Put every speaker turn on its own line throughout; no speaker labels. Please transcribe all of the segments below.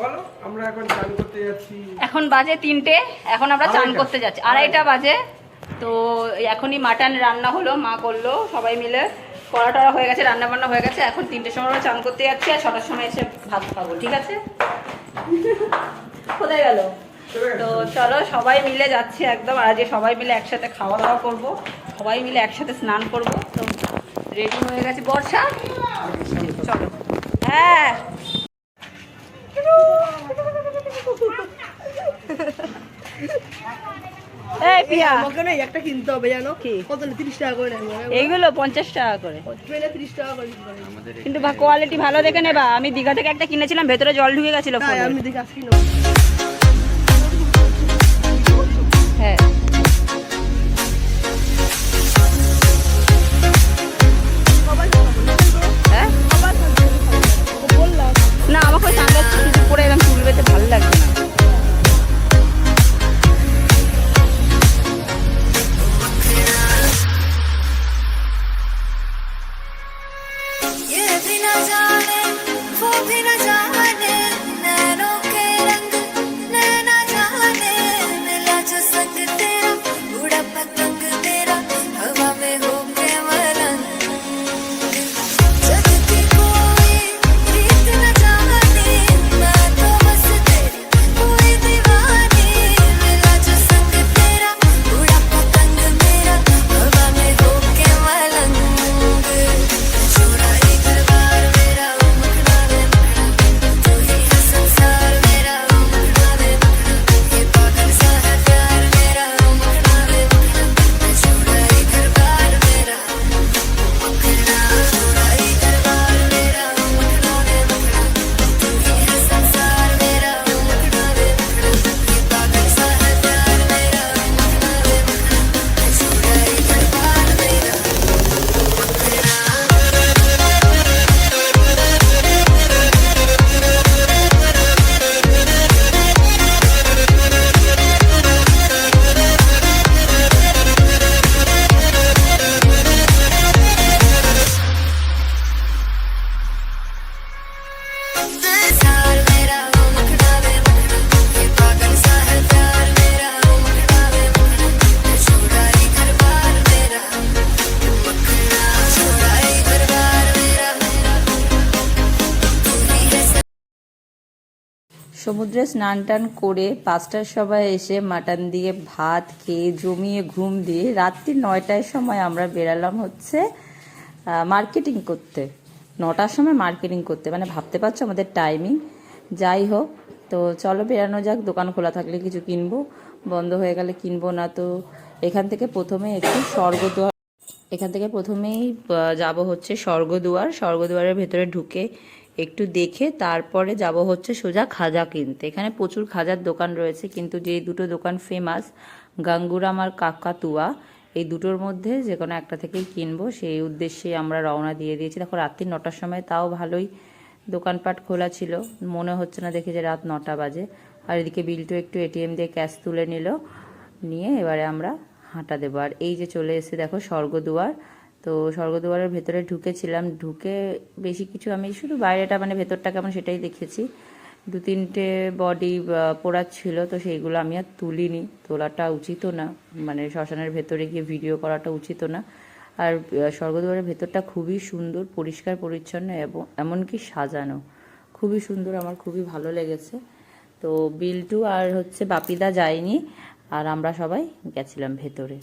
বলো আমরা এখন চান করতে যাচ্ছি।
এখন বাজে তিনটে এখন আমরা চান করতে যাচ্ছি। আড়াইটা বাজে তো এখনই মাটন রান্না হলো মা করল সবাই মিলে। কড়া টড়া হয়ে গেছে রান্না বান্না হয়ে গেছে এখন তিনটের সময় আমরা চান করতে যাচ্ছি আর ছটার সময় এসে ভাত খাব ঠিক আছে? কোথায় গেল? তো চলো সবাই মিলে যাচ্ছি একদম আর আজকে সবাই মিলে একসাথে খাওয়া দাওয়া করব। সবাই মিলে একসাথে স্নান করব। তো রেডি হয়ে গেছে বর্ষা। চলো। হ্যাঁ। এই পিয়া।
আমাকে না একটা কিনতে হবে জানো?
কি?
কত তিরিশ টাকা করে
এইগুলো পঞ্চাশ টাকা করে।
ট্রেনে তিরিশ টাকা করে
কিন্তু কোয়ালিটি ভালো দেখে নেবা। আমি দীঘা থেকে একটা কিনেছিলাম ভেতরে জল ঢুকে গেছিল
আমি
দীঘা
সমুদ্রে স্নান টান করে পাঁচটার সময় এসে মাটন দিয়ে ভাত খেয়ে জমিয়ে ঘুম দিয়ে রাত্রি নয়টার সময় আমরা বেরালাম হচ্ছে মার্কেটিং করতে। নটার সময় মার্কেটিং করতে। মানে ভাবতে পারছ আমাদের টাইমিং যাই হোক, তো চলো বেরানো যাক, দোকান খোলা থাকলে কিছু কিনবো, বন্ধ হয়ে গেলে কিনবো না তো। এখান থেকে প্রথমে একটু স্বর্গদুয়ার, এখান থেকে প্রথমেই যাব হচ্ছে স্বর্গদুয়ার। স্বর্গদুয়ারের ভেতরে ঢুকে একটু দেখে তারপরে যাব হচ্ছে সোজা খাজা কিনতে। এখানে প্রচুর খাজার দোকান রয়েছে, কিন্তু যে দুটো দোকান ফেমাস গাঙ্গুরাম আর কাকাতুয়া এই দুটোর মধ্যে যে কোনো একটা থেকেই কিনবো। সেই উদ্দেশ্যে আমরা রওনা দিয়ে দিয়েছি। দেখো, রাত্রি নটার সময় তাও ভালোই দোকানপাট খোলা ছিল। মনে হচ্ছে না দেখে যে রাত নটা বাজে। আর এদিকে বিল্টু একটু এটিএম দিয়ে ক্যাশ তুলে নিল। নিয়ে এবারে আমরা হাঁটা দেবো। আর এই যে চলে এসে দেখো, স্বর্গদুয়ার। তো স্বর্গদুয়ারের ভেতরে ঢুকেছিলাম। ঢুকে বেশি কিছু আমি শুধু বাইরেটা মানে ভেতরটা কেমন সেটাই দেখেছি। দু তিনটে বডি পোড়া ছিল তো সেইগুলো আমি আর তুলিনি। তোলাটা উচিত না। মানে শ্মশানের ভেতরে গিয়ে ভিডিও করাটা উচিত না। আর আহ, স্বর্গদুয়ারের ভেতরটা খুবই সুন্দর পরিষ্কার পরিচ্ছন্ন এবং এমনকি সাজানো। খুবই সুন্দর আমার খুবই ভালো লেগেছে। তো বিল্টু আর হচ্ছে বাপিদা যায়নি আর আমরা সবাই গেছিলাম ভেতরে।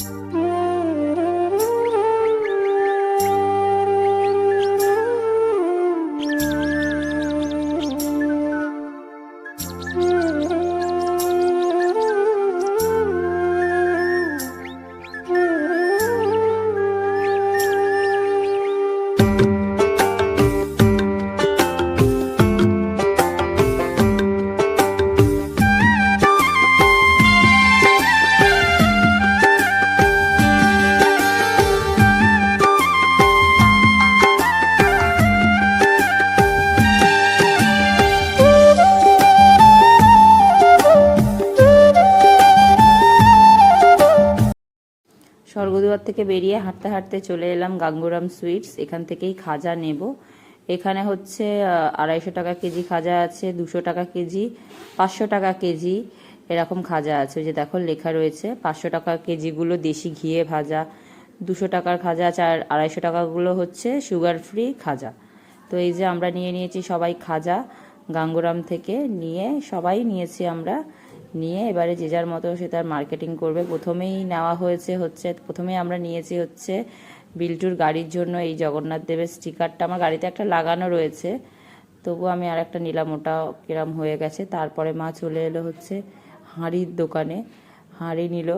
স্বর্গদুয়ার থেকে বেরিয়ে হাঁটতে হাঁটতে চলে এলাম গাঙ্গুরাম সুইটস। এখান থেকেই খাজা নেব। এখানে হচ্ছে আড়াইশো টাকা কেজি খাজা আছে, দুশো টাকা কেজি, পাঁচশো টাকা কেজি এরকম খাজা আছে। যে দেখো, লেখা রয়েছে, পাঁচশো টাকা কেজিগুলো দেশি ঘিয়ে ভাজা, দুশো টাকার খাজা আছে, আর আড়াইশো টাকাগুলো হচ্ছে সুগার ফ্রি খাজা। তো এই যে আমরা নিয়ে নিয়েছি সবাই খাজা, গাঙ্গুরাম থেকে নিয়ে সবাই নিয়েছি আমরা নিয়ে এবারে যে যার মতো সে তার মার্কেটিং করবে। প্রথমেই নেওয়া হয়েছে হচ্ছে, প্রথমেই আমরা নিয়েছি হচ্ছে বিল্টুর গাড়ির জন্য এই জগন্নাথ দেবের স্টিকারটা আমার গাড়িতে একটা লাগানো রয়েছে, তবু আমি আর একটা নিলাম, ওটা কিরম হয়ে গেছে। তারপরে মা চলে এলো হচ্ছে হাঁড়ির দোকানে, হাঁড়ি নিল।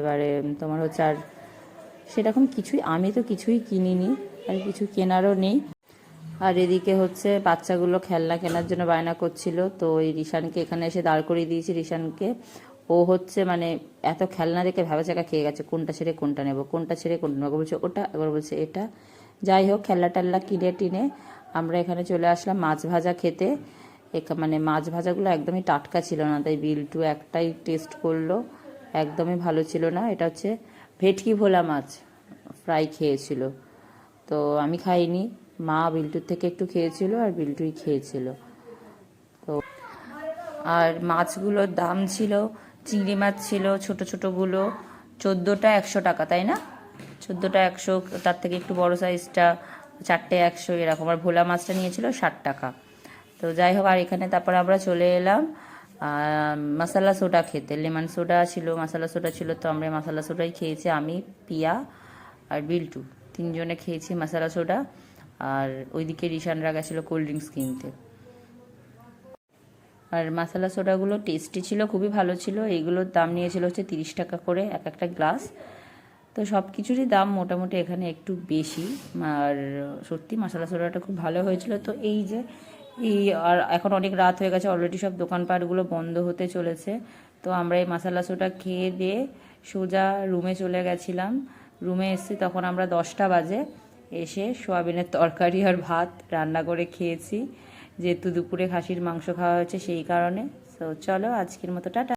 এবারে তোমার হচ্ছে আর সেরকম কিছুই, আমি তো কিছুই কিনিনি, আর কিছু কেনারও নেই। আর এদিকে হচ্ছে বাচ্চাগুলো খেলনা কেনার জন্য বায়না করছিল। তো ওই রিশানকে এখানে এসে দাঁড় করিয়ে দিয়েছি। রিশানকে ও হচ্ছে মানে এত খেলনা দেখে ভেবাচাকা খেয়ে গেছে, কোনটা ছেড়ে কোনটা নেব, কোনটা ছেড়ে কোনটা নেব। বলছে, ওটা। একবার বলছে, এটা। যাই হোক, খেলনা টেল্লা কিনে টিনে আমরা এখানে চলে আসলাম মাছ ভাজা খেতে। মানে মাছ ভাজাগুলো একদমই টাটকা ছিল না, তাই বিল্টু একটাই টেস্ট করল। একদমই ভালো ছিল না। এটা হচ্ছে ভেটকি ভোলা মাছ, ফ্রাই খেয়েছিল। তো আমি খাইনি। মা বিল্টুর থেকে একটু খেয়েছিল আর বিল্টুই খেয়েছিল। তো আর মাছগুলোর দাম ছিল, চিংড়ি মাছ ছিল ছোট ছোটগুলো, চোদ্দোটা একশো টাকা, তাই না? চোদ্দোটা একশো, তার থেকে একটু বড় সাইজটা চারটে একশো এরকম। আর ভোলা মাছটা নিয়েছিল ষাট টাকা। তো যাই হোক, আর এখানে তারপর আমরা চলে এলাম মশলা সোডা খেতে। লেমন সোডা ছিল, মশালা সোডা ছিল, তো আমরা মশলা সোডাই খেয়েছি, আমি, পিয়া আর বিল্টু। তিনজনে খেয়েছি মশালা সোডা। আর ওইদিকে রিশানরা গেছিল কোল্ড ড্রিঙ্কস কিনতে। আর মশলা সোডাগুলো টেস্টি ছিল, খুবই ভালো ছিল। এইগুলোর দাম নিয়েছিল হচ্ছে তিরিশ টাকা করে এক একটা গ্লাস তো সব কিছুরই দাম মোটামুটি এখানে একটু বেশি। আর সত্যি মশলা সোডাটা খুব ভালো হয়েছিল। তো এই যে, এই আর এখন অনেক রাত হয়ে গেছে অলরেডি সব দোকানপাটগুলো বন্ধ হতে চলেছে। তো আমরা এই মশলা সোডা খেয়ে দিয়ে সোজা রুমে চলে গেছিলাম। রুমে এসেছি তখন আমরা দশটা বাজে। এসে সোয়াবিনের তরকারি আর ভাত রান্না করে খেয়েছি। যেহেতু দুপুরে খাসির মাংস খাওয়া হয়েছে সেই কারণে। তো চলো আজকের মতো, টাটা।